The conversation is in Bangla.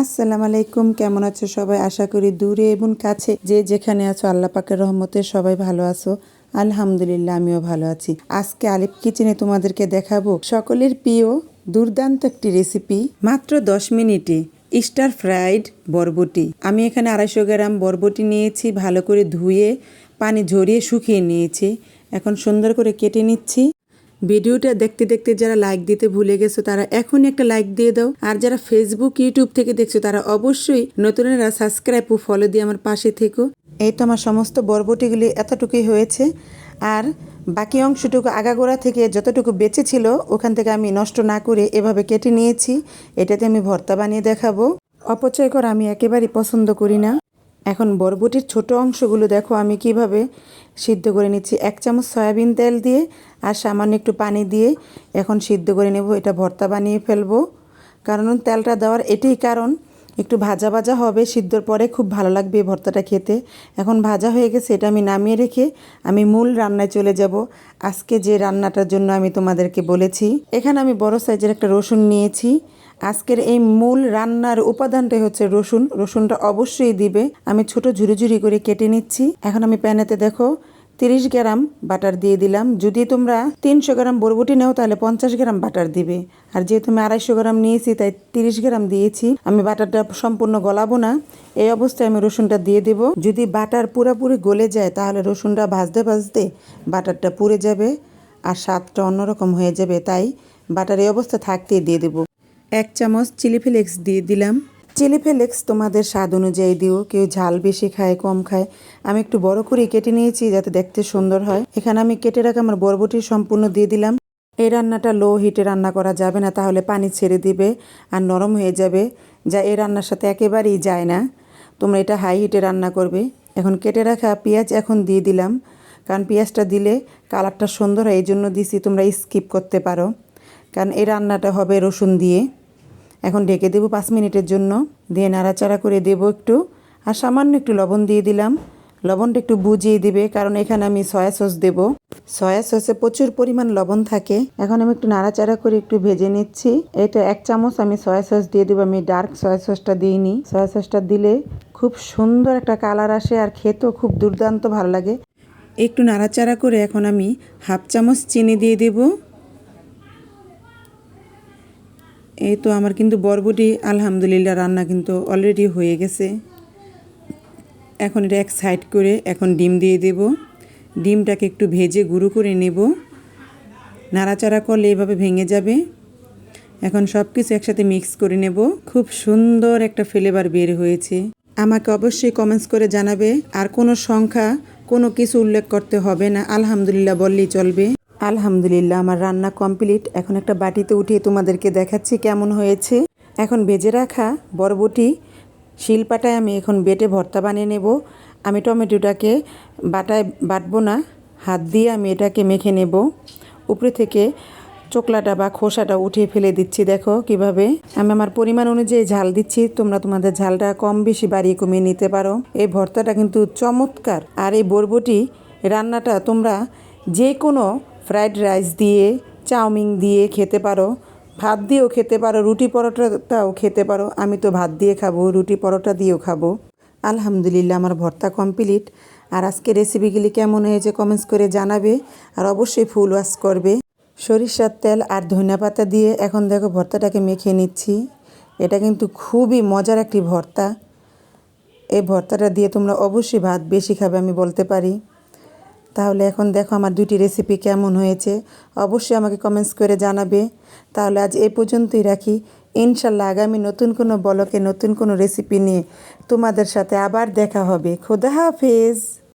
আসসালামু আলাইকুম, কেমন আছো সবাই? আশা করি দূরে এবং কাছে যে যেখানে আছো, আল্লাহ পাকের রহমতে সবাই ভালো আছো। আলহামদুলিল্লাহ, আমিও ভালো আছি। আজকে আলিফ কিচেনে তোমাদেরকে দেখাবো সকলের প্রিয় দুর্দান্ত একটি রেসিপি মাত্র দশ মিনিটে স্টার ফ্রাইড বরবটি। আমি এখানে আড়াইশো গ্রাম বরবটি নিয়েছি, ভালো করে ধুয়ে, পানি ঝরিয়ে শুকিয়ে নিয়েছি। এখন সুন্দর করে কেটে নিচ্ছি। ভিডিওটা দেখতে দেখতে যারা লাইক দিতে ভুলে গেছো, তারা এখনই একটা লাইক দিয়ে দাও। আর যারা ফেসবুক ইউটিউব থেকে দেখছ, তারা অবশ্যই নতুনেরা সাবস্ক্রাইব ও ফলো দিয়ে আমার পাশে থেকো। এই তো আমার সমস্ত বরবটিগুলি এতটুকুই হয়েছে। আর বাকি অংশটুকু আগাগোড়া থেকে যতটুকু বেঁচে ছিল, ওখান থেকে আমি নষ্ট না করে এভাবে কেটে নিয়েছি। এটাতে আমি ভর্তা বানিয়ে দেখাবো। অপচয় করা আমি একেবারেই পছন্দ করি না। এখন বরবটির ছোট অংশগুলো দেখো, আমি কীভাবে সিদ্ধ করে নিচ্ছি। এক চামচ সয়াবিন তেল দিয়ে আর সামান্য একটু পানি দিয়ে এখন সিদ্ধ করে নেব। এটা ভর্তা বানিয়ে ফেলব। কারণ তেলটা দেওয়ার এটাই কারণ। একটু ভাজা ভাজা হবে, সিদ্ধর পরে খুব ভালো লাগবে এই ভর্তাটা খেতে। এখন ভাজা হয়ে গেছে, এটা আমি নামিয়ে রেখে আমি মূল রান্নায় চলে যাব। আজকে যে রান্নাটার জন্য আমি তোমাদেরকে বলেছি, এখানে আমি বড় সাইজের একটা রসুন নিয়েছি। আজকের এই মূল রান্নার উপাদানটাই হচ্ছে রসুন। রসুনটা অবশ্যই দিবে। আমি ছোট ঝুরি ঝুরি করে কেটে নিচ্ছি। এখন আমি প্যানেতে দেখো তিরিশ গ্রাম বাটার দিয়ে দিলাম। যদি তোমরা তিনশো গ্রাম বরবটি নাও, তাহলে পঞ্চাশ গ্রাম বাটার দিবে। আর যেহেতু আমি আড়াইশো গ্রাম নিয়েছি, তাই তিরিশ গ্রাম দিয়েছি। আমি বাটারটা সম্পূর্ণ গলাবো না। এই অবস্থায় আমি রসুনটা দিয়ে দেব। যদি বাটার পুরোপুরি গলে যায়, তাহলে রসুনটা ভাজতে ভাজতে বাটারটা পুড়ে যাবে আর স্বাদটা অন্যরকম হয়ে যাবে। তাই বাটার এই অবস্থা থাকতেই দিয়ে দেবো। এক চামচ চিলি ফ্লেক্স দিয়ে দিলাম। চিলি ফ্লেক্স তোমাদের স্বাদ অনুযায়ী দিও। কেউ ঝাল বেশি খায়, কম খায়। আমি একটু বড় করে কেটে নিয়েছি যাতে দেখতে সুন্দর হয়। এখানে আমি কেটে রাখা আমার বরবটি সম্পূর্ণ দিয়ে দিলাম। এই রান্নাটা লো হিটে রান্না করা যাবে না, তাহলে পানি ছেড়ে দিবে আর নরম হয়ে যাবে। যা এই রান্নার সাথে একেবারেই যায় না। তোমরা এটা হাই হিটে রান্না করবে। এখন কেটে রাখা পেঁয়াজ এখন দিয়ে দিলাম। কারণ পেঁয়াজটা দিলে কালারটা সুন্দর হয় এই জন্য দিছি। তোমরা স্কিপ করতে পারো। কারণ এই রান্নাটা হবে রসুন দিয়ে। এখন ঢেকে দেবো পাঁচ মিনিটের জন্য। দিয়ে নাড়াচাড়া করে দেবো একটু। আর সামান্য একটু লবণ দিয়ে দিলাম। লবণটা একটু বুঝিয়ে দিবে, কারণ এখানে আমি সয়া সস দেবো। সয়া সসে প্রচুর পরিমাণ লবণ থাকে। এখন আমি একটু নাড়াচাড়া করে একটু ভেজে নিচ্ছি। এটা এক চামচ আমি সয়া সস দিয়ে দেবো। আমি ডার্ক সয়া সসটা দিইনি। সয়া সসটা দিলে খুব সুন্দর একটা কালার আসে আর খেতেও খুব দুর্দান্ত ভালো লাগে। একটু নাড়াচাড়া করে এখন আমি হাফ চামচ চিনি দিয়ে দেবো। এই তো আমার কিন্তু বরবটি, আলহামদুলিল্লাহ রান্না কিন্তু অলরেডি হয়ে গেছে। এখন এটা এক সাইড করে এখন ডিম দিয়ে দেব। ডিমটাকে একটু ভেজে গুঁড়ো করে নেব। নাড়াচাড়া করলে এভাবে ভেঙে যাবে। এখন সব কিছু একসাথে মিক্স করে নেব। খুব সুন্দর একটা ফ্লেভার বের হয়েছে। আমাকে অবশ্যই কমেন্টস করে জানাবে। আর কোনো সংখ্যা, কোনো কিছু উল্লেখ করতে হবে না। আলহামদুলিল্লাহ বললেই চলবে। আলহামদুলিল্লাহ, আমার রান্না কমপ্লিট এখন একটা বাটিতে উঠিয়ে তোমাদেরকে দেখাচ্ছি কেমন হয়েছে। এখন ভেজে রাখা বরবটি শিলপাটায় আমি এখন বেটে ভর্তা বানিয়ে নেব। আমি টমেটোটাকে বাটায় বাটবো না, হাত দিয়ে আমি এটাকে মেখে নেব। উপরে থেকে চোকলাটা বা খোসাটা উঠিয়ে ফেলে দিচ্ছি, দেখো কীভাবে। আমি আমার পরিমাণ অনুযায়ী ঝাল দিচ্ছি, তোমরা তোমাদের ঝালটা কম বেশি বাড়িয়ে কমিয়ে নিতে পারো। এই ভর্তাটা কিন্তু চমৎকার। আর এই বরবটি রান্নাটা তোমরা যে কোনো ফ্রাইড রাইস দিয়ে, চাউমিন দিয়ে খেতে পারো। ভাত দিয়েও খেতে পারো, রুটি পরোটাটাও খেতে পারো। আমি তো ভাত দিয়ে খাব, রুটি পরোটা দিয়েও খাব। আলহামদুলিল্লাহ, আমার ভর্তা কমপ্লিট। আর আজকে রেসিপিগুলি কেমন হয়েছে কমেন্টস করে জানাবে। আর অবশ্যই ফুল ওয়াশ করবে। সরিষার তেল আর ধনিয়া পাতা দিয়ে এখন দেখো ভর্তাটাকে মেখে নিচ্ছি। এটা কিন্তু খুবই মজার একটি ভর্তা। এই ভর্তাটা দিয়ে তোমরা অবশ্যই ভাত বেশি খাবে, আমি বলতে পারি। তাহলে এখন দেখো আমার দুটি রেসিপি কেমন হয়েছে। অবশ্যই আমাকে কমেন্টস করে জানাবে। তাহলে আজ এ পর্যন্তই রাখি। ইনশাল্লাহ আগামী নতুন কোনো বলকে নতুন কোনো রেসিপি নিয়ে তোমাদের সাথে আবার দেখা হবে। খোদা হাফেজ।